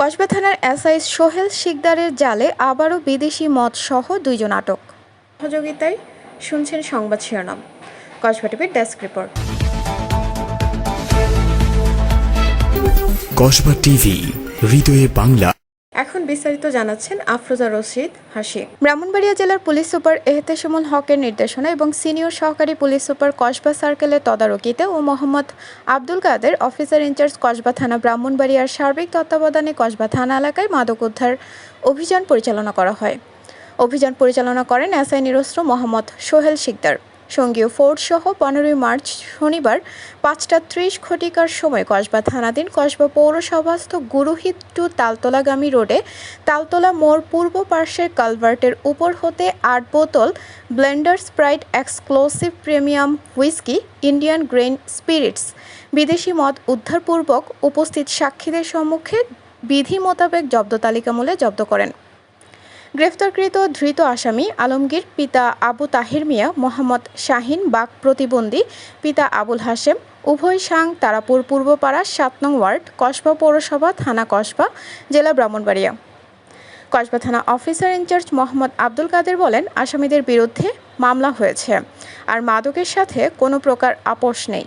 কসবা থানার এসআই সোহেল শিকদারের জালে আবারও বিদেশি মদ সহ দুইজন আটক। সহযোগিতায় শুনছেন সংবাদ শিরোনাম। কসবা টিভির ডেস্ক রিপোর্ট। কসবা টিভি হৃদয়ে বাংলা। এখন বিস্তারিত জানাচ্ছেন আফরোজা রশিদ হাসি। ব্রাহ্মণবাড়িয়া জেলার পুলিশ সুপার এহতেশামুল হকের নির্দেশনা এবং সিনিয়র সহকারী পুলিশ সুপার কসবা সার্কেলের তদারকিতে ও Mohammad Abdul Kader officer in charge Kasba থানা ব্রাহ্মণবাড়িয়ার সার্বিক তত্ত্বাবধানে কসবা থানা এলাকায় মাদক উদ্ধার অভিযান পরিচালনা করা হয়। অভিযান পরিচালনা করেন এসআই নিরস্ত্র মোহাম্মদ সোহেল শিকদার। সঙ্গীয় ফোর্ড সহ পনেরোই মার্চ শনিবার পাঁচটা ত্রিশ ঘটিকার সময় কসবা থানাধীন কসবা পৌরসভাস্থ গুরুহিত টু তালতলাগামী রোডে তালতলা মোড় পূর্ব পার্শ্বের কালভার্টের উপর হতে আট বোতল blender sprite exclusive premium whisky, Indian grain spirits, বিদেশি মদ উদ্ধারপূর্বক উপস্থিত সাক্ষীদের সম্মুখে বিধি মোতাবেক জব্দ তালিকামূলে জব্দ করেন। গ্রেফতারকৃত ধৃত আসামি আলমগীর পিতা আবু তাহির মিয়া মোহাম্মদ শাহিন বাক প্রতিবন্ধী পিতা আবুল হাশেম, উভয় সাং তারাপুর পূর্বপাড়া সাত নং ওয়ার্ড, কসবা পৌরসভা, থানা কসবা, জেলা ব্রাহ্মণবাড়িয়া। কসবা থানা officer in charge Mohammad Abdul Kader বলেন, আসামিদের বিরুদ্ধে মামলা হয়েছে, আর মাদকের সাথে কোনো প্রকার আপোষ নেই।